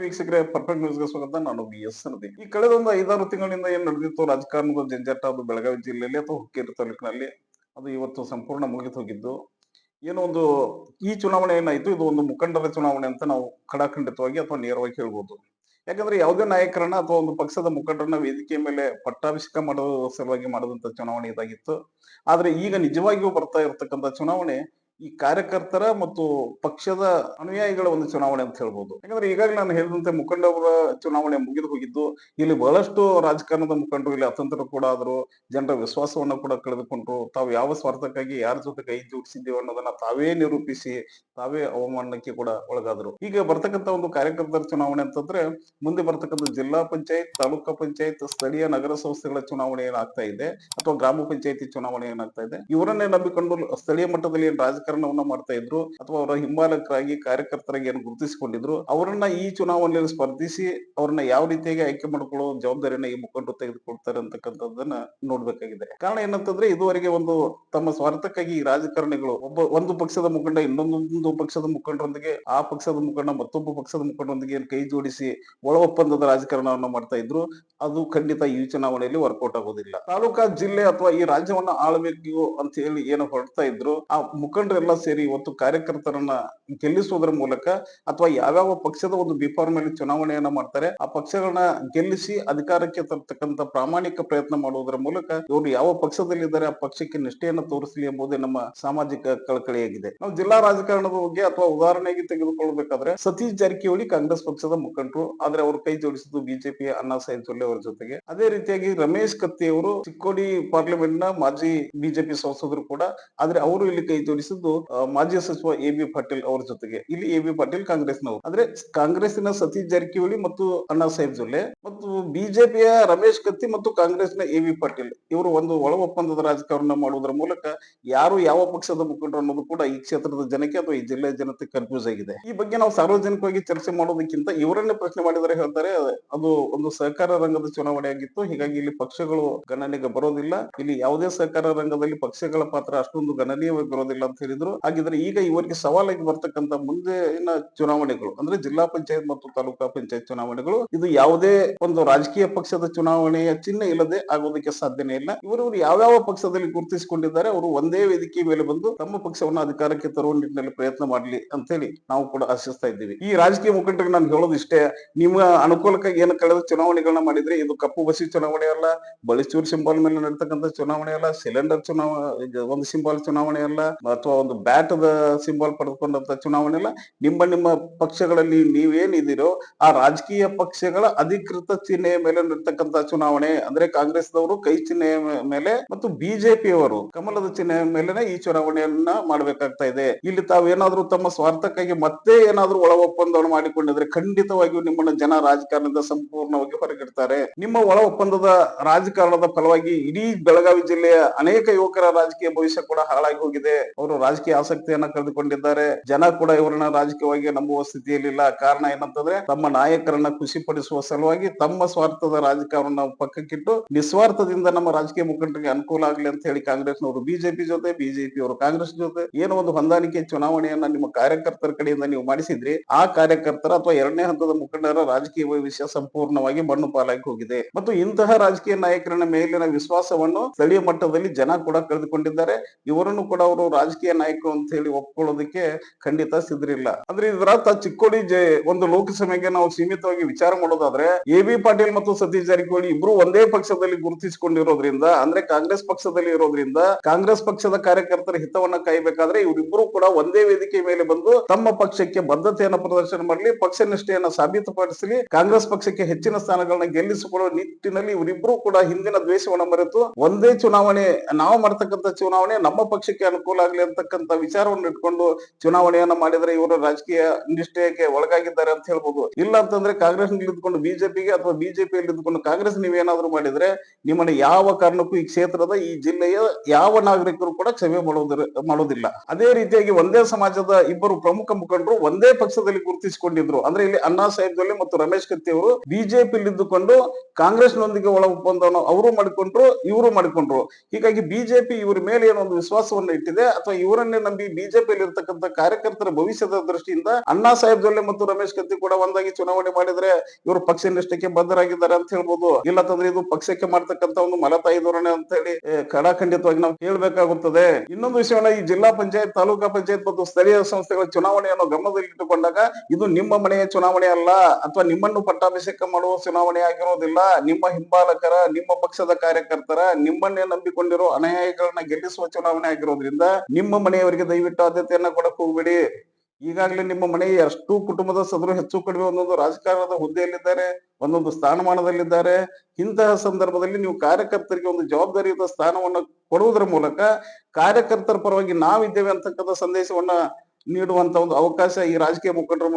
ವೀಕ್ಷಕರೇ ಪರ್ಫೆಕ್ಟ್ ನ್ಯೂಸ್ಗೆ ಸ್ವಾಗತ. ನಾನು ಬಿ ಎಸ್ ನದಿ ಈ ಕಳೆದ ಒಂದು ಐದಾರು ತಿಂಗಳಿಂದ ಏನ್ ನಡೆದಿತ್ತು? ರಾಜಕಾರಣದ ಜಂಜಾಟ ಅದು ಬೆಳಗಾವಿ ಜಿಲ್ಲೆಯಲ್ಲಿ ಅಥವಾ ಹುಕ್ಕೇರಿ ತಾಲೂಕಿನಲ್ಲಿ? ಅದು ಇವತ್ತು ಸಂಪೂರ್ಣ ಮುಗಿದು ಹೋಗಿದ್ದು. ಏನೋ ಒಂದು ಈ ಚುನಾವಣೆ ಏನಾಯ್ತು? ಇದು ಒಂದು ಮುಖಂಡರ ಚುನಾವಣೆ ಅಂತ ನಾವು ಖಡಾಖಂಡಿತವಾಗಿ ಅಥವಾ ನೇರವಾಗಿ ಹೇಳ್ಬೋದು. ಯಾಕಂದ್ರೆ ಯಾವುದೇ ನಾಯಕರನ್ನ ಅಥವಾ ಒಂದು ಪಕ್ಷದ ಮುಖಂಡರನ್ನ ವೇದಿಕೆ ಮೇಲೆ ಪಟ್ಟಾಭಿಷೇಕ ಮಾಡೋ ಸಲುವಾಗಿ ಮಾಡಿದಂತ ಚುನಾವಣೆ ಇದಾಗಿತ್ತು. ಆದ್ರೆ ಈಗ ನಿಜವಾಗಿಯೂ ಬರ್ತಾ ಇರತಕ್ಕಂತ ಚುನಾವಣೆ ಈ ಕಾರ್ಯಕರ್ತರ ಮತ್ತು ಪಕ್ಷದ ಅನುಯಾಯಿಗಳ ಒಂದು ಚುನಾವಣೆ ಅಂತ ಹೇಳ್ಬೋದು. ಯಾಕಂದ್ರೆ ಈಗಾಗಲೇ ನಾನು ಹೇಳಿದಂತೆ ಮುಖಂಡವರ ಚುನಾವಣೆ ಮುಗಿದು ಹೋಗಿದ್ದು, ಇಲ್ಲಿ ಬಹಳಷ್ಟು ರಾಜಕಾರಣದ ಮುಖಂಡರು ಇಲ್ಲಿ ಅತಂತ್ರ ಕೂಡ ಆದ್ರು, ಜನರ ವಿಶ್ವಾಸವನ್ನ ಕೂಡ ಕಳೆದುಕೊಂಡ್ರು. ತಾವು ಯಾವ ಸ್ವಾರ್ಥಕ್ಕಾಗಿ, ಯಾರ ಜೊತೆ ಕೈ ಜೋಡಿಸಿದ್ದೇವೆ ಅನ್ನೋದನ್ನ ತಾವೇ ನಿರೂಪಿಸಿ, ತಾವೇ ಅವಮಾನಕ್ಕೆ ಕೂಡ ಒಳಗಾದ್ರು. ಈಗ ಬರ್ತಕ್ಕಂತ ಒಂದು ಕಾರ್ಯಕರ್ತರ ಚುನಾವಣೆ ಅಂತಂದ್ರೆ, ಮುಂದೆ ಬರ್ತಕ್ಕಂಥ ಜಿಲ್ಲಾ ಪಂಚಾಯತ್, ತಾಲೂಕಾ ಪಂಚಾಯತ್, ಸ್ಥಳೀಯ ನಗರ ಸಂಸ್ಥೆಗಳ ಚುನಾವಣೆ ಏನಾಗ್ತಾ ಇದೆ, ಅಥವಾ ಗ್ರಾಮ ಪಂಚಾಯತಿ ಚುನಾವಣೆ ಏನಾಗ್ತಾ ಇದೆ, ಇವರನ್ನೇ ನಂಬಿಕೊಂಡು ಸ್ಥಳೀಯ ಮಟ್ಟದಲ್ಲಿ ಏನ್ ರಾಜಕಾರಣವನ್ನ ಮಾಡ್ತಾ ಇದ್ರು ಅಥವಾ ಅವರ ಹಿಂಬಾಲಕರಾಗಿ ಕಾರ್ಯಕರ್ತರಾಗಿ ಏನು ಗುರುತಿಸಿಕೊಂಡಿದ್ರು, ಅವರನ್ನ ಈ ಚುನಾವಣೆಯಲ್ಲಿ ಸ್ಪರ್ಧಿಸಿ ಅವರನ್ನ ಯಾವ ರೀತಿಯಾಗಿ ಆಯ್ಕೆ ಮಾಡ್ಕೊಳ್ಳೋ ಜವಾಬ್ದಾರಿಯನ್ನ ಈ ಮುಖಂಡರು ತೆಗೆದುಕೊಳ್ತಾರೆ ಅಂತಕ್ಕಂಥದ್ದನ್ನ ನೋಡ್ಬೇಕಾಗಿದೆ. ಕಾರಣ ಏನಂತಂದ್ರೆ ಇದುವರೆಗೆ ಒಂದು ತಮ್ಮ ಸ್ವಾರ್ಥಕ್ಕಾಗಿ ಈ ರಾಜಕಾರಣಿಗಳು ಒಬ್ಬ, ಒಂದು ಪಕ್ಷದ ಮುಖಂಡ ಇನ್ನೊಂದೊಂದು ಪಕ್ಷದ ಮುಖಂಡರೊಂದಿಗೆ, ಆ ಪಕ್ಷದ ಮುಖಂಡ ಮತ್ತೊಬ್ಬ ಪಕ್ಷದ ಮುಖಂಡರೊಂದಿಗೆ ಕೈ ಜೋಡಿಸಿ ಒಳ ಒಪ್ಪಂದದ ರಾಜಕಾರಣವನ್ನ ಮಾಡ್ತಾ ಇದ್ರು, ಅದು ಖಂಡಿತ ಈ ಚುನಾವಣೆಯಲ್ಲಿ ವರ್ಕೌಟ್ ಆಗೋದಿಲ್ಲ. ತಾಲೂಕಾ ಜಿಲ್ಲೆ ಅಥವಾ ಈ ರಾಜ್ಯವನ್ನ ಆಳ್ಬೇಕು ಅಂತ ಹೇಳಿ ಏನು ಹೊರಡ್ತಾ ಇದ್ರು, ಆ ಮುಖಂಡರೆಲ್ಲ ಸೇರಿ ಇವತ್ತು ಕಾರ್ಯಕರ್ತರನ್ನ ಗೆಲ್ಲಿಸುವುದರ ಮೂಲಕ ಅಥವಾ ಯಾವ್ಯಾವ ಪಕ್ಷದ ಒಂದು ಮೇಲೆ ಚುನಾವಣೆಯನ್ನ ಮಾಡ್ತಾರೆ, ಆ ಪಕ್ಷಗಳನ್ನ ಗೆಲ್ಲಿಸಿ ಅಧಿಕಾರಕ್ಕೆ ತರ್ತಕ್ಕಂತ ಪ್ರಾಮಾಣಿಕ ಪ್ರಯತ್ನ ಮಾಡುವುದರ ಮೂಲಕ ಇವರು ಯಾವ ಪಕ್ಷದಲ್ಲಿದ್ದಾರೆ, ಆ ಪಕ್ಷಕ್ಕೆ ನಿಷ್ಠೆಯನ್ನು ತೋರಿಸಲಿ ಎಂಬುದೇ ನಮ್ಮ ಸಾಮಾಜಿಕ ಕಳಕಳಿಯಾಗಿದೆ. ನಾವು ಜಿಲ್ಲಾ ರಾಜಕಾರಣದ ಬಗ್ಗೆ ಅಥವಾ ಉದಾಹರಣೆಗೆ ತೆಗೆದುಕೊಳ್ಳಬೇಕಾದ್ರೆ ಸತೀಶ್ ಜಾರಕಿಹೊಳಿ ಕಾಂಗ್ರೆಸ್ ಪಕ್ಷದ ಮುಖಂಡರು, ಆದ್ರೆ ಅವರು ಕೈ ಜೋಡಿಸಿದ್ದು ಬಿಜೆಪಿಯ ಅಣ್ಣಾ ಸಾಹೇಬ್ ಅವರ ಜೊತೆಗೆ. ಅದೇ ರೀತಿಯಾಗಿ ರಮೇಶ್ ಕತ್ತಿ ಅವರು ಚಿಕ್ಕೋಡಿ ಪಾರ್ಲಿಮೆಂಟ್ನ ಮಾಜಿ ಬಿಜೆಪಿ ಸಂಸದರು ಕೂಡ, ಆದ್ರೆ ಅವರು ಇಲ್ಲಿ ಕೈ ಜೋಡಿಸಿದ್ದು ಆ, ಮಾಜಿ ಸಚಿವ ಎ ಬಿ ಪಾಟೀಲ್ ಅವರ ಜೊತೆಗೆ. ಇಲ್ಲಿ ಎ ಬಿ ಪಾಟೀಲ್ ಕಾಂಗ್ರೆಸ್ನವರು. ಅಂದ್ರೆ ಕಾಂಗ್ರೆಸ್ಸಿನ ಸತೀಶ್ ಜಾರಕಿಹೊಳಿ ಮತ್ತು ಅಣ್ಣಾ ಸಾಹೇಬ್ ಜೊಲ್ಲೆ ಮತ್ತು ಬಿಜೆಪಿಯ ರಮೇಶ್ ಕತ್ತಿ ಮತ್ತು ಕಾಂಗ್ರೆಸ್ನ ಎ ವಿ ಪಾಟೀಲ್. ಇವರು ಒಂದು ಒಳ ಒಪ್ಪಂದದ ರಾಜಕಾರಣ ಮಾಡುವುದರ ಮೂಲಕ ಯಾರು ಯಾವ ಪಕ್ಷದ ಮುಖಂಡರು ಅನ್ನೋದು ಕೂಡ ಈ ಕ್ಷೇತ್ರದ ಜನಕ್ಕೆ ಅಥವಾ ಈ ಜಿಲ್ಲೆಯ ಜನತೆ ಕನ್ಫ್ಯೂಸ್ ಆಗಿದೆ. ಈ ಬಗ್ಗೆ ನಾವು ಸಾರ್ವಜನಿಕವಾಗಿ ಚರ್ಚೆ ಮಾಡೋದಕ್ಕಿಂತ ಇವರನ್ನೇ ಪ್ರಶ್ನೆ ಮಾಡಿದರೆ ಹೇಳ್ತಾರೆ ಅದು ಒಂದು ಸಹಕಾರ ರಂಗದ ಚುನಾವಣೆ ಆಗಿತ್ತು. ಹೀಗಾಗಿ ಇಲ್ಲಿ ಪಕ್ಷಗಳು ಗಣನೆಗೆ ಬರೋದಿಲ್ಲ. ಇಲ್ಲಿ ಯಾವುದೇ ಸಹಕಾರ ರಂಗದಲ್ಲಿ ಪಕ್ಷಗಳ ಪಾತ್ರ ಅಷ್ಟೊಂದು ಗಣನೀಯವಾಗಿ ಬರೋದಿಲ್ಲ ಅಂತ ಹೇಳಿದ್ರು ಹಾಗಿದ್ರೆ ಈಗ ಇವರಿಗೆ ಸವಾಲಾಗಿ ಬರ್ತಕ್ಕಂತ ಮುಂದಿನ ಚುನಾವಣೆಗಳು, ಅಂದ್ರೆ ಜಿಲ್ಲಾ ಪಂಚಾಯತ್ ಮತ್ತು ತಾಲೂಕಾ ಪಂಚಾಯತ್ ಚುನಾವಣೆಗಳು, ಇದು ಯಾವುದೇ ಒಂದು ರಾಜಕೀಯ ಪಕ್ಷದ ಚುನಾವಣೆಯ ಚಿಹ್ನೆ ಇಲ್ಲದೆ ಆಗೋದಕ್ಕೆ ಸಾಧ್ಯನೇ ಇಲ್ಲ. ಇವರು ಯಾವ್ಯಾವ ಪಕ್ಷದಲ್ಲಿ ಗುರುತಿಸಿಕೊಂಡಿದ್ದಾರೆ, ಅವರು ಒಂದೇ ವೇದಿಕೆ ಮೇಲೆ ಬಂದು ತಮ್ಮ ಪಕ್ಷವನ್ನು ಅಧಿಕಾರಕ್ಕೆ ತರುವ ನಿಟ್ಟಿನಲ್ಲಿ ಪ್ರಯತ್ನ ಮಾಡಲಿ ಅಂತ ಹೇಳಿ ನಾವು ಕೂಡ ಆಶಿಸ್ತಾ ಇದ್ದೀವಿ. ಈ ರಾಜಕೀಯ ಮುಖಂಡರಿಗೆ ನಾನು ಹೇಳೋದು ಇಷ್ಟೇ, ನಿಮ್ಮ ಅನುಕೂಲಕ್ಕಾಗಿ ಏನು ಕಳೆದ ಚುನಾವಣೆಗಳನ್ನ ಮಾಡಿದ್ರೆ ಇದು ಕಪ್ಪು ಬಸಿ ಚುನಾವಣೆ ಅಲ್ಲ ಬಳಿಚೂರು ಸಿಂಬಲ್ ಮೇಲೆ ನಡೀತಕ್ಕಂಥ ಚುನಾವಣೆ ಅಲ್ಲ, ಸಿಲಿಂಡರ್ ಚುನಾವಣೆ ಒಂದು ಸಿಂಬಲ್ ಚುನಾವಣೆ ಅಲ್ಲ, ಅಥವಾ ಒಂದು ಬ್ಯಾಟ್ ದ ಸಿಂಬಲ್ ಪಡೆದುಕೊಂಡಂತ ಚುನಾವಣೆ ಅಲ್ಲ, ನಿಮ್ಮ ನಿಮ್ಮ ಪಕ್ಷಗಳಲ್ಲಿ ನೀವೇನಿದ್ದೀರೋ ಆ ರಾಜಕೀಯ ಪಕ್ಷಗಳ ಅಧಿಕೃತ ಚಿಹ್ನೆಯ ಮೇಲೆ ನಿರ್ತಕ್ಕಂತ ಚುನಾವಣೆ, ಅಂದ್ರೆ ಕಾಂಗ್ರೆಸ್ದವರು ಕೈ ಚಿಹ್ನೆಯ ಮೇಲೆ ಮತ್ತು ಬಿಜೆಪಿಯವರು ಕಮಲದ ಚಿಹ್ನೆಯ ಮೇಲೆನೆ ಈ ಚುನಾವಣೆಯನ್ನ ಮಾಡಬೇಕಾಗ್ತಾ ಇದೆ. ಇಲ್ಲಿ ತಾವೇನಾದ್ರೂ ತಮ್ಮ ಸ್ವಾರ್ಥಕ್ಕಾಗಿ ಮತ್ತೆ ಏನಾದ್ರೂ ಒಳ ಒಪ್ಪಂದವನ್ನು ಮಾಡಿಕೊಂಡಿದ್ರೆ ಖಂಡಿತವಾಗಿಯೂ ನಿಮ್ಮನ್ನ ಜನ ರಾಜಕಾರಣದಿಂದ ಸಂಪೂರ್ಣವಾಗಿ ಹೊರಗಿಡ್ತಾರೆ. ನಿಮ್ಮ ಒಳ ಒಪ್ಪಂದದ ರಾಜಕಾರಣದ ಫಲವಾಗಿ ಇಡೀ ಬೆಳಗಾವಿ ಜಿಲ್ಲೆಯ ಅನೇಕ ಯುವಕರ ರಾಜಕೀಯ ಭವಿಷ್ಯ ಕೂಡ ಹಾಳಾಗಿ ಹೋಗಿದೆ. ಅವರು ರಾಜಕೀಯ ಆಸಕ್ತಿಯನ್ನ ಕಳೆದುಕೊಂಡಿದ್ದಾರೆ. ಜನ ಕೂಡ ಇವರನ್ನ ರಾಜಕೀಯವಾಗಿ ನಂಬುವ ಸ್ಥಿತಿಯಲ್ಲಿಲ್ಲ ಕಾರಣ ಏನಂತಂದ್ರೆ ತಮ್ಮ ನಾಯಕರನ್ನ ಖುಷಿ ಪಡಿಸುವ ಸಲುವಾಗಿ ತಮ್ಮ ಸ್ವಾರ್ಥದ ರಾಜಕಾರಣ ಪಕ್ಕಕ್ಕಿಟ್ಟು ನಿಸ್ವಾರ್ಥದಿಂದ ನಮ್ಮ ರಾಜಕೀಯ ಮುಖಂಡರಿಗೆ ಅನುಕೂಲ ಆಗಲಿ ಅಂತ ಹೇಳಿ ಕಾಂಗ್ರೆಸ್ನವರು, ಬಿಜೆಪಿ ಜೊತೆ ಬಿಜೆಪಿ ಅವರು ಕಾಂಗ್ರೆಸ್ ಜೊತೆ ಏನೋ ಒಂದು ಹೊಂದಾಣಿಕೆ ಚುನಾವಣೆಯನ್ನ ನಿಮ್ಮ ಕಾರ್ಯಕರ್ತರ ಕಡೆಯಿಂದ ನೀವು ಮಾಡಿಸಿದ್ರಿ, ಆ ಕಾರ್ಯಕರ್ತರ ಅಥವಾ ಎರಡನೇ ಹಂತದ ಮುಖಂಡರ ರಾಜಕೀಯ ವಿಷಯ ಸಂಪೂರ್ಣವಾಗಿ ಮಣ್ಣು ಪಾಲಾಗಿ ಹೋಗಿದೆ. ಮತ್ತು ಇಂತಹ ರಾಜಕೀಯ ನಾಯಕರನ್ನ ಮೇಲಿನ ವಿಶ್ವಾಸವನ್ನು ಸ್ಥಳೀಯ ಮಟ್ಟದಲ್ಲಿ ಜನ ಕೂಡ ಕಳೆದುಕೊಂಡಿದ್ದಾರೆ. ಇವರನ್ನು ಕೂಡ ಅವರು ರಾಜಕೀಯ ನಾಯಕರು ಅಂತ ಹೇಳಿ ಒಪ್ಕೊಳ್ಳೋದಕ್ಕೆ ಖಂಡಿತ ಸಿದ್ರಿಲ್ಲ ಅಂದ್ರೆ ಇದರ ಅರ್ಥ ಚಿಕ್ಕೋಡಿ ಜೆ ಒಂದು ಲೋಕಸಭೆಗೆ ನಾವು ಸೀಮಿತವಾಗಿ ವಿಚಾರ ಮಾಡೋದಾದ್ರೆ ಎ ಬಿ ಪಾಟೀಲ್ ಮತ್ತು ಸತೀಶ್ ಜಾರಕಿಹೊಳಿ ಇಬ್ರು ಒಂದೇ ಪಕ್ಷದಲ್ಲಿ ಗುರುತಿಸಿಕೊಂಡಿರೋದ್ರಿಂದ, ಅಂದ್ರೆ ಕಾಂಗ್ರೆಸ್ ಪಕ್ಷದಲ್ಲಿ ಇರೋದ್ರಿಂದ ಕಾಂಗ್ರೆಸ್ ಪಕ್ಷದ ಕಾರ್ಯಕರ್ತರ ಹಿತವನ್ನ ಕಾಯಬೇಕಾದ್ರೆ ಇವರಿಬ್ರು ಕೂಡ ಒಂದೇ ವೇದಿಕೆ ಮೇಲೆ ಬಂದು ತಮ್ಮ ಪಕ್ಷಕ್ಕೆ ಬದ್ಧತೆಯನ್ನ ಪ್ರದರ್ಶನ ಮಾಡಲಿ ಪಕ್ಷ ನಿಷ್ಠೆಯನ್ನ ಸಾಬೀತುಪಡಿಸಲಿ, ಕಾಂಗ್ರೆಸ್ ಪಕ್ಷಕ್ಕೆ ಹೆಚ್ಚಿನ ಸ್ಥಾನಗಳನ್ನ ಗೆಲ್ಲಿಸಿಕೊಳ್ಳುವ ನಿಟ್ಟಿನಲ್ಲಿ ಇವರಿಬ್ರು ಕೂಡ ಹಿಂದಿನ ದ್ವೇಷವನ್ನ ಮರೆತು ಒಂದೇ ಚುನಾವಣೆ, ನಾವು ಮಾಡ್ತಕ್ಕಂಥ ಚುನಾವಣೆ ನಮ್ಮ ಪಕ್ಷಕ್ಕೆ ಅನುಕೂಲ ಆಗ್ಲಿ ಅಂತಕ್ಕಂಥ ವಿಚಾರವನ್ನು ಇಟ್ಕೊಂಡು ಚುನಾವಣೆಯನ್ನ ಮಾಡಿದ್ರೆ ಇವರು ರಾಜಕೀಯ ನಿಷ್ಠೆಗೆ ಒಳಗಾಗಿದ್ದಾರೆ ಅಂತ ಹೇಳ್ಬೋದು. ಇಲ್ಲ ಅಂತಂದ್ರೆ ಕಾಂಗ್ರೆಸ್ ನಿಂತ್ಕೊಂಡು ಬಿಜೆಪಿಗೆ ಅಥವಾ ಬಿಜೆಪಿಯಲ್ಲಿ ನಿಂತ್ಕೊಂಡು ಕಾಂಗ್ರೆಸ್ ನೀವೇನಾದ್ರೂ ಮಾಡಿದ್ರೆ ನಿಮ್ಮನ್ನ ಯಾವ ಕಾರಣಕ್ಕೂ ಈ ಕ್ಷೇತ್ರದ, ಈ ಜಿಲ್ಲೆಯ ಯಾವ ನಾಗರಿಕರು ಕೂಡ ಕ್ಷಮೆ ಮಾಡೋದ್ರ, ಮಾಡೋದಿಲ್ಲ. ಅದೇ ರೀತಿಯಾಗಿ ಒಂದೇ ಸಮಾಜದ ಇಬ್ಬರು ಪ್ರಮುಖ ಮುಖಂಡರು ಒಂದೇ ಪಕ್ಷದಲ್ಲಿ ಗುರುತಿಸಿಕೊಂಡಿದ್ರು. ಅಂದ್ರೆ ಇಲ್ಲಿ ಅಣ್ಣಾ ಸಾಹೇಬ್ ಜೊಲ್ಲೆ ಮತ್ತು ರಮೇಶ್ ಕತ್ತಿ ಅವರು ಬಿಜೆಪಿ ಇದ್ದುಕೊಂಡು ಕಾಂಗ್ರೆಸ್ನೊಂದಿಗೆ ಒಳ ಒಪ್ಪಂದವನ್ನು ಅವರು ಮಾಡಿಕೊಂಡ್ರು, ಇವರು ಮಾಡಿಕೊಂಡ್ರು. ಹೀಗಾಗಿ ಬಿಜೆಪಿ ಇವರ ಮೇಲೆ ಏನೋ ಒಂದು ವಿಶ್ವಾಸವನ್ನ ಇಟ್ಟಿದೆ ಅಥವಾ ಇವರನ್ನೇ ನಂಬಿ ಬಿಜೆಪಿಯಲ್ಲಿ ಇರ್ತಕ್ಕಂಥ ಕಾರ್ಯಕರ್ತರ ಭವಿಷ್ಯದ ದೃಷ್ಟಿಯಿಂದ ಅಣ್ಣಾ ಸಾಹೇಬ್ ಜೊಲ್ಲೆ ಮತ್ತು ರಮೇಶ್ ಕತ್ತಿ ಕೂಡ ಒಂದಾಗಿ ಚುನಾವಣೆ ಮಾಡಿದ್ರೆ ಇವರು ಪಕ್ಷ ನಿಷ್ಠಕ್ಕೆ ಬದ್ಧರಾಗಿದ್ದಾರೆ ಅಂತ ಹೇಳ್ಬೋದು. ಇಲ್ಲಂತಂದ್ರೆ ಇದು ಪಕ್ಷಕ್ಕೆ ಮಾಡ್ತಕ್ಕಂತ ಒಂದು ಮಲತಾಯಿ ಧೋರಣೆ ಅಂತ ಹೇಳಿ ಕಡಾಖಂಡಿತವಾಗಿ ನಾವು ಹೇಳ್ಬೇಕಾಗುತ್ತದೆ ಇನ್ನೊಂದು ವಿಷಯವನ್ನ ಈ ಜಿಲ್ಲಾ ಪಂಚಾಯತ್, ತಾಲೂಕಾ ಪಂಚಾಯತ್ ಮತ್ತು ಸ್ಥಳೀಯ ಸಂಸ್ಥೆಗಳ ಚುನಾವಣೆಯನ್ನು ಗಮನದಲ್ಲಿಟ್ಟುಕೊಂಡಾಗ ಇದು ನಿಮ್ಮ ಮನೆಯ ಚುನಾವಣೆ ಅಲ್ಲ, ಅಥವಾ ನಿಮ್ಮನ್ನು ಪಟ್ಟಾಭಿಷೇಕ ಮಾಡುವ ಚುನಾವಣೆ ಆಗಿರೋದಿಲ್ಲ. ನಿಮ್ಮ ಹಿಂಬಾಲಕರ, ನಿಮ್ಮ ಪಕ್ಷದ ಕಾರ್ಯಕರ್ತರ, ನಿಮ್ಮನ್ನೇ ನಂಬಿಕೊಂಡಿರೋ ಅನುಯಾಯಿಗಳನ್ನ ಗೆಲ್ಲಿಸುವ ಚುನಾವಣೆ ಆಗಿರೋದ್ರಿಂದ ನಿಮ್ಮ ಮನೆಯವರಿಗೆ ದಯವಿಟ್ಟು ಆದ್ಯತೆಯನ್ನ ಕೊಡಕ್ ಹೋಗ್ಬೇಡಿ. ಈಗಾಗಲೇ ನಿಮ್ಮ ಮನೆಯ ಎಷ್ಟು ಕುಟುಂಬದ ಸದರು ಹೆಚ್ಚು ಕಡಿಮೆ ಒಂದೊಂದು ರಾಜಕಾರಣದ ಹುದ್ದೆಯಲ್ಲಿದ್ದಾರೆ, ಒಂದೊಂದು ಸ್ಥಾನಮಾನದಲ್ಲಿದ್ದಾರೆ. ಇಂತಹ ಸಂದರ್ಭದಲ್ಲಿ ನೀವು ಕಾರ್ಯಕರ್ತರಿಗೆ ಒಂದು ಜವಾಬ್ದಾರಿಯುತ ಸ್ಥಾನವನ್ನು ಕೊಡುವುದರ ಮೂಲಕ ಕಾರ್ಯಕರ್ತರ ಪರವಾಗಿ ನಾವಿದ್ದೇವೆ ಅಂತಕ್ಕಂಥ ಸಂದೇಶವನ್ನ ನೀಡುವಂತ ಒಂದು ಅವಕಾಶ ಈ ರಾಜಕೀಯ ಮುಖಂಡರ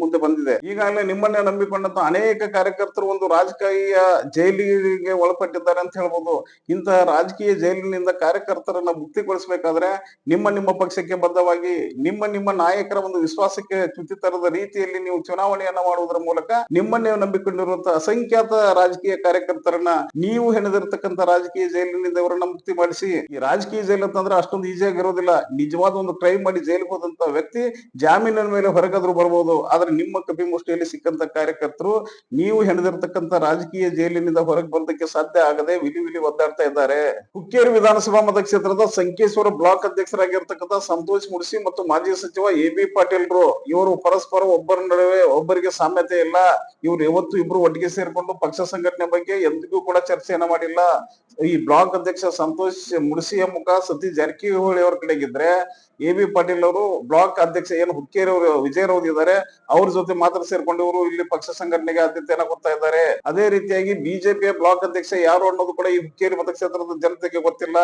ಮುಂದೆ ಬಂದಿದೆ. ಈಗಾಗಲೇ ನಿಮ್ಮನ್ನೇ ನಂಬಿಕೊಂಡಂತ ಅನೇಕ ಕಾರ್ಯಕರ್ತರು ಒಂದು ರಾಜಕೀಯ ಜೈಲಿಗೆ ಒಳಪಟ್ಟಿದ್ದಾರೆ ಅಂತ ಹೇಳ್ಬೋದು. ಇಂತಹ ರಾಜಕೀಯ ಜೈಲಿನಿಂದ ಕಾರ್ಯಕರ್ತರನ್ನ ಮುಕ್ತಿಗೊಳಿಸಬೇಕಾದ್ರೆ ನಿಮ್ಮ ನಿಮ್ಮ ಪಕ್ಷಕ್ಕೆ ಬದ್ಧವಾಗಿ, ನಿಮ್ಮ ನಿಮ್ಮ ನಾಯಕರ ಒಂದು ವಿಶ್ವಾಸಕ್ಕೆ ಚ್ಯುತಿ ತರದ ರೀತಿಯಲ್ಲಿ ನೀವು ಚುನಾವಣೆಯನ್ನ ಮಾಡುವುದರ ಮೂಲಕ ನಿಮ್ಮನ್ನೇ ನಂಬಿಕೊಂಡಿರುವಂತ ಅಸಂಖ್ಯಾತ ರಾಜಕೀಯ ಕಾರ್ಯಕರ್ತರನ್ನ ನೀವು ಹೆಣೆದಿರ್ತಕ್ಕಂಥ ರಾಜಕೀಯ ಜೈಲಿನಿಂದ ಇವರನ್ನ ಮುಕ್ತಿ ಮಾಡಿಸಿ. ಈ ರಾಜಕೀಯ ಜೈಲು ಅಂತಂದ್ರೆ ಅಷ್ಟೊಂದು ಈಸಿಯಾಗಿರೋದಿಲ್ಲ ನಿಜವಾದ ಒಂದು ಕ್ರೈಮ್ ಮಾಡಿ ಜೈಲಿಗೆ ಹೋದಂತ ವ್ಯಕ್ತಿ ಜಾಮೀನಿನ ಮೇಲೆ ಹೊರಗಾದ್ರೂ ಬರಬಹುದು ಆದ್ರೆ ನಿಮ್ಮ ಕಪಿಮುಷ್ಟಿಯಲ್ಲಿ ಸಿಕ್ಕಂತ ಕಾರ್ಯಕರ್ತರು, ನೀವು ಹೆಣೆದಿರ್ತಕ್ಕಂಥ ರಾಜಕೀಯ ಜೈಲಿನಿಂದ ಹೊರಗೆ ಬರೋದಕ್ಕೆ ಸಾಧ್ಯ ಆಗದೆ ವಿಲಿ ವಿಲಿ ಒದ್ದಾಡ್ತಾ ಇದ್ದಾರೆ. ಹುಕ್ಕೇರಿ ವಿಧಾನಸಭಾ ಮತಕ್ಷೇತ್ರದ ಸಂಕೇಶ್ವರ ಬ್ಲಾಕ್ ಅಧ್ಯಕ್ಷರಾಗಿರ್ತಕ್ಕಂಥ ಸಂತೋಷ್ ಮುಡಿಸಿ ಮತ್ತು ಮಾಜಿ ಸಚಿವ ಎ ಬಿ ಪಾಟೀಲ್ರು, ಇವರು ಪರಸ್ಪರ ಒಬ್ಬರ ನಡುವೆ ಒಬ್ಬರಿಗೆ ಸಾಮ್ಯತೆ ಇಲ್ಲ. ಇವರು ಯಾವತ್ತು ಇಬ್ರು ಒಟ್ಟಿಗೆ ಸೇರ್ಕೊಂಡು ಪಕ್ಷ ಸಂಘಟನೆ ಬಗ್ಗೆ ಎಂದಿಗೂ ಕೂಡ ಚರ್ಚೆಯನ್ನ ಮಾಡಿಲ್ಲ. ಈ ಬ್ಲಾಕ್ ಅಧ್ಯಕ್ಷ ಸಂತೋಷ್ ಮುಡಿಸಿಯ ಮುಖ ಸತೀಶ್ ಜಾರಕಿಹೊಳಿ ಅವರ ಕಡೆಗಿದ್ರೆ, ಎ ಬಿ ಪಾಟೀಲ್ ಅವರು ಬ್ಲಾಕ್ ಅಧ್ಯಕ್ಷ ಏನು ಹುಕ್ಕೇರಿ ಅವರು ವಿಜಯರೌದ್ ಇದ್ದಾರೆ, ಅವ್ರ ಜೊತೆ ಮಾತ್ರ ಸೇರ್ಕೊಂಡು ಇವರು ಇಲ್ಲಿ ಪಕ್ಷ ಸಂಘಟನೆಗೆ ಆದ್ಯತೆಯನ್ನ ಕೊಡ್ತಾ ಇದ್ದಾರೆ. ಅದೇ ರೀತಿಯಾಗಿ ಬಿಜೆಪಿಯ ಬ್ಲಾಕ್ ಅಧ್ಯಕ್ಷ ಯಾರು ಅನ್ನೋದು ಕೂಡ ಈ ಹುಕ್ಕೇರಿ ಮತಕ್ಷೇತ್ರದ ಜನತೆಗೆ ಗೊತ್ತಿಲ್ಲ.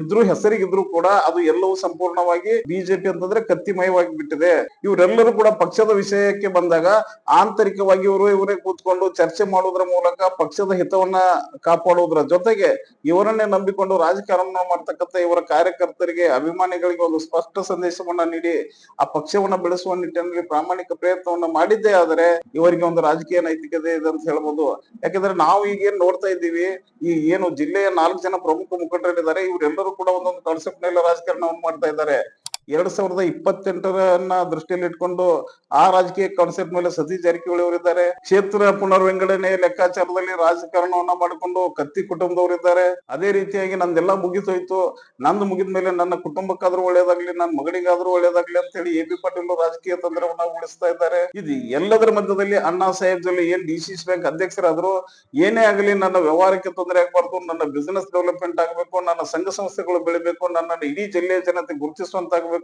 ಇದ್ರು ಹೆಸರಿಗಿದ್ರು ಕೂಡ ಅದು ಎಲ್ಲವೂ ಸಂಪೂರ್ಣವಾಗಿ ಬಿಜೆಪಿ ಅಂತಂದ್ರೆ ಕತ್ತಿಮಯವಾಗಿ ಬಿಟ್ಟಿದೆ. ಇವರೆಲ್ಲರೂ ಕೂಡ ಪಕ್ಷದ ವಿಷಯಕ್ಕೆ ಬಂದಾಗ ಆಂತರಿಕವಾಗಿ ಇವರು ಇವರೇ ಕೂತ್ಕೊಂಡು ಚರ್ಚೆ ಮಾಡುವುದರ ಮೂಲಕ ಪಕ್ಷದ ಹಿತವನ್ನ ಕಾಪಾಡುವುದರ ಜೊತೆಗೆ ಇವರನ್ನೇ ನಂಬಿಕೊಂಡು ರಾಜಕಾರಣ ಮಾಡ್ತಕ್ಕಂಥ ಇವರ ಕಾರ್ಯಕರ್ತರಿಗೆ, ಅಭಿಮಾನಿಗಳಿಗೆ ಒಂದು ಸ್ಪಷ್ಟ ಸಂದೇಶವನ್ನ ನೀಡಿ ಆ ಪಕ್ಷವನ್ನ ಬೆಳೆಸುವ ನಿಟ್ಟಿನಲ್ಲಿ ಪ್ರಾಮಾಣಿಕ ಪ್ರಯತ್ನವನ್ನ ಮಾಡಿದ್ದೇ ಆದರೆ ಇವರಿಗೆ ಒಂದು ರಾಜಕೀಯ ನೈತಿಕತೆ ಇದೆ ಅಂತ ಹೇಳ್ಬೋದು. ಯಾಕಂದ್ರೆ ನಾವು ಈಗ ಏನ್ ನೋಡ್ತಾ ಇದ್ದೀವಿ, ಈ ಏನು ಜಿಲ್ಲೆಯ ನಾಲ್ಕು ಜನ ಪ್ರಮುಖ ಮುಖಂಡರಿದ್ದಾರೆ, ಇವರೆಲ್ಲರೂ ಕೂಡ ಒಂದೊಂದು ಕಾನ್ಸೆಪ್ಟ್ನಲ್ಲಿ ರಾಜಕಾರಣವನ್ನು ಮಾಡ್ತಾ ಇದ್ದಾರೆ. ಎರಡ್ ಸಾವಿರದ ಇಪ್ಪತ್ತೆಂಟರನ್ನ ದೃಷ್ಟಿಯಲ್ಲಿ ಇಟ್ಕೊಂಡು ಆ ರಾಜಕೀಯ ಕಾನ್ಸೆಪ್ಟ್ ಮೇಲೆ ಸತೀಶ್ ಜಾರಕಿಹೊಳಿ ಅವರಿದ್ದಾರೆ. ಕ್ಷೇತ್ರ ಪುನರ್ವಿಂಗಡಣೆ ಲೆಕ್ಕಾಚಾರದಲ್ಲಿ ರಾಜಕಾರಣವನ್ನ ಮಾಡಿಕೊಂಡು ಕತ್ತಿ ಕುಟುಂಬದವರಿದ್ದಾರೆ. ಅದೇ ರೀತಿಯಾಗಿ ನಂದೆಲ್ಲ ಮುಗಿತೋಯ್ತು ನಂದು ಮುಗಿದ ಮೇಲೆ ನನ್ನ ಕುಟುಂಬಕ್ಕಾದ್ರೂ ಒಳ್ಳೇದಾಗ್ಲಿ ನನ್ನ ಮಗಳಿಗಾದ್ರೂ ಒಳ್ಳೇದಾಗ್ಲಿ ಅಂತ ಹೇಳಿ ಎ ಬಿ ಪಾಟೀಲ್ ರಾಜಕೀಯ ತಂತ್ರವನ್ನ ಉಳಿಸ್ತಾ ಇದ್ದಾರೆ. ಇದು ಎಲ್ಲದರ ಮಧ್ಯದಲ್ಲಿ ಅಣ್ಣಾ ಸಾಹೇಬ್ ಏನ್ ಡಿ ಸಿ ಬ್ಯಾಂಕ್ ಅಧ್ಯಕ್ಷರಾದ್ರು, ಏನೇ ಆಗಲಿ ನನ್ನ ವ್ಯವಹಾರಕ್ಕೆ ತೊಂದರೆ ಆಗ್ಬಾರ್ದು, ನನ್ನ ಬಿಸಿನೆಸ್ ಡೆವಲಪ್ಮೆಂಟ್ ಆಗಬೇಕು, ನನ್ನ ಸಂಘ ಸಂಸ್ಥೆಗಳು ಬೆಳಿಬೇಕು ನನ್ನ ಇಡೀ ಜಿಲ್ಲೆಯ ಜನತೆ ಗುರುತಿಸುವಂತಾಗಬೇಕು.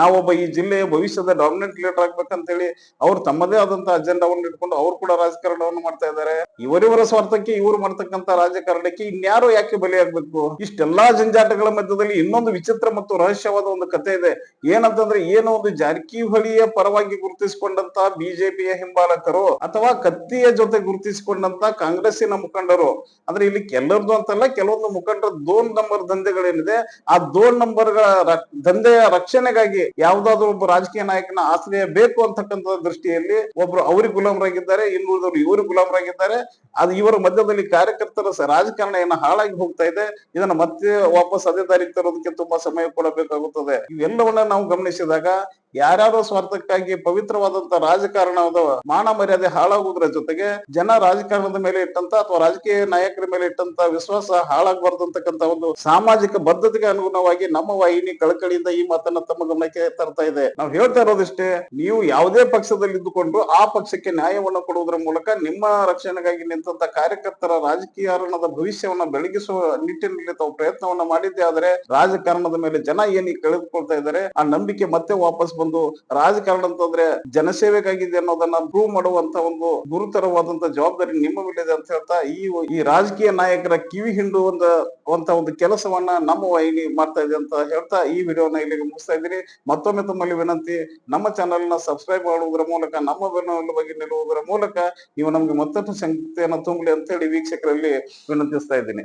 ನಾವೊಬ್ಬ ಈ ಜಿಲ್ಲೆಯ ಭವಿಷ್ಯದ ಡಾಮಿನೆಂಟ್ ಲೀಡರ್ ಆಗ್ಬೇಕಂತ ಹೇಳಿ ಅವ್ರು ತಮ್ಮದೇ ಆದಂತ ಅಜೆಂಡಾವನ್ನು ಇಟ್ಕೊಂಡು ಅವ್ರು ಕೂಡ ರಾಜಕಾರಣವನ್ನು ಮಾಡ್ತಾ ಇದ್ದಾರೆ. ಇವರಿವರ ಸ್ವಾರ್ಥಕ್ಕೆ ಇವರು ಮಾಡ್ತಕ್ಕಂತ ರಾಜಕಾರಣಕ್ಕೆ ಇನ್ಯಾರು ಯಾಕೆ ಬಲಿಯಾಗಬೇಕು ಇಷ್ಟೆಲ್ಲಾ ಜಂಜಾಟಗಳ ಮಧ್ಯದಲ್ಲಿ ಇನ್ನೊಂದು ವಿಚಿತ್ರ ಮತ್ತು ರಹಸ್ಯವಾದ ಒಂದು ಕಥೆ ಇದೆ. ಏನಂತಂದ್ರೆ ಏನೋ ಒಂದು ಜಾರಕಿಹೊಳಿಯ ಪರವಾಗಿ ಗುರುತಿಸಿಕೊಂಡಂತ ಬಿಜೆಪಿಯ ಹಿಂಬಾಲಕರು ಅಥವಾ ಕತ್ತಿಯ ಜೊತೆ ಗುರುತಿಸಿಕೊಂಡಂತ ಕಾಂಗ್ರೆಸ್ಸಿನ ಮುಖಂಡರು. ಅಂದ್ರೆ ಇಲ್ಲಿ ಕೆಲವ್ರದ್ದು ಅಂತಲ್ಲ, ಕೆಲವೊಂದು ಮುಖಂಡರ ದೋನ್ ನಂಬರ್ ದಂಧೆಗಳೇನಿದೆ. ಆ ದೋನ್ ದಂಧೆಯ ದಂಧೆಯ ರಕ್ಷಣೆಗಾಗಿ ಯಾವ್ದಾದ್ರು ಒಬ್ಬ ರಾಜಕೀಯ ನಾಯಕನ ಆಶ್ರಯ ಬೇಕು ಅಂತಕ್ಕಂಥ ದೃಷ್ಟಿಯಲ್ಲಿ ಒಬ್ರು ಅವ್ರಿಗೆ ಗುಲಾಮರಾಗಿದ್ದಾರೆ ಇನ್ನುಳಿದವರು ಇವರು ಗುಲಾಮರಾಗಿದ್ದಾರೆ. ಅದು ಇವರ ಮಧ್ಯದಲ್ಲಿ ಕಾರ್ಯಕರ್ತರ ರಾಜಕಾರಣ ಏನ ಹಾಳಾಗಿ ಹೋಗ್ತಾ ಇದೆ. ಇದನ್ನ ಮತ್ತೆ ವಾಪಸ್ ಅದೇ ದಾರಿಗೆ ತರೋದಕ್ಕೆ ತುಂಬಾ ಸಮಯ ಕೊಡಬೇಕಾಗುತ್ತದೆ. ಇವೆಲ್ಲವನ್ನ ನಾವು ಗಮನಿಸಿದಾಗ ಯಾರ್ಯಾರೋ ಸ್ವಾರ್ಥಕ್ಕಾಗಿ ಪವಿತ್ರವಾದಂತ ರಾಜಕಾರಣದ ಮಾನ ಮರ್ಯಾದೆ ಹಾಳಾಗುವುದರ ಜೊತೆಗೆ ಜನ ರಾಜಕಾರಣದ ಮೇಲೆ ಇಟ್ಟಂತ ಅಥವಾ ರಾಜಕೀಯ ನಾಯಕರ ಮೇಲೆ ಇಟ್ಟಂತ ವಿಶ್ವಾಸ ಹಾಳಾಗಬಾರ್ದು ಅಂತಕ್ಕಂತ ಒಂದು ಸಾಮಾಜಿಕ ಬದ್ಧತೆಗೆ ಅನುಗುಣವಾಗಿ ನಮ್ಮ ವಾಹಿನಿ ಕಳಕಳಿಯಿಂದ ಈ ಮಾತನ್ನ ತಮ್ಮ ಗಮನಕ್ಕೆ ತರ್ತಾ ಇದೆ. ನಾವು ಹೇಳ್ತಾ ಇರೋದಿಷ್ಟೇ, ನೀವು ಯಾವುದೇ ಪಕ್ಷದಲ್ಲಿ ಇದ್ದುಕೊಂಡು ಆ ಪಕ್ಷಕ್ಕೆ ನ್ಯಾಯವನ್ನು ಕೊಡುವುದರ ಮೂಲಕ ನಿಮ್ಮ ರಕ್ಷಣೆಗಾಗಿ ನಿಂತ ಕಾರ್ಯಕರ್ತರ ರಾಜಕೀಯ ಅರಣದ ಭವಿಷ್ಯವನ್ನ ಬೆಳಗಿಸುವ ನಿಟ್ಟಿನಲ್ಲಿ ತಾವು ಪ್ರಯತ್ನವನ್ನ ಮಾಡಿದ್ದೆ, ಆದರೆ ರಾಜಕಾರಣದ ಮೇಲೆ ಜನ ಏನಿ ಕಳೆದುಕೊಳ್ತಾ ಇದ್ದಾರೆ, ಆ ನಂಬಿಕೆ ಮತ್ತೆ ವಾಪಸ್ ಬಂದು ರಾಜಕಾರಣ ಅಂತಂದ್ರೆ ಜನಸೇವೆಗಾಗಿದೆ ಅನ್ನೋದನ್ನ ಪ್ರೂವ್ ಮಾಡುವಂತ ಒಂದು ಗುರುತರವಾದಂತ ಜವಾಬ್ದಾರಿ ನಿಮ್ಮ ಮೇಲಿದೆ ಅಂತ ಹೇಳ್ತಾ ಈ ಈ ರಾಜಕೀಯ ನಾಯಕರ ಕಿವಿ ಹಿಂಡುವಂತ ಒಂದು ಒಂದು ಕೆಲಸವನ್ನ ನಮ್ಮ ವಾಹಿನಿ ಮಾಡ್ತಾ ಇದೆ ಅಂತ ಹೇಳ್ತಾ ಈ ವಿಡಿಯೋನ ಇಲ್ಲಿಗೆ ಮುಗಿಸ್ತಾ ಇದ್ದೀನಿ. ಮತ್ತೊಮ್ಮೆ ತಮ್ಮಲ್ಲಿ ವಿನಂತಿ, ನಮ್ಮ ಚಾನೆಲ್ನ ಸಬ್ಸ್ಕ್ರೈಬ್ ಮಾಡುವುದರ ಮೂಲಕ, ನಮ್ಮ ಬೆನ್ನೆಲುಬಾಗಿ ನಿಲ್ಲುವುದರ ಮೂಲಕ ನೀವು ನಮ್ಗೆ ಮತ್ತಷ್ಟು ಸಂಗತಿಯನ್ನು ತುಂಬಲಿ ಅಂತ ಹೇಳಿ ವೀಕ್ಷಕರಲ್ಲಿ ವಿನಂತಿಸ್ತಾ ಇದ್ದೀನಿ.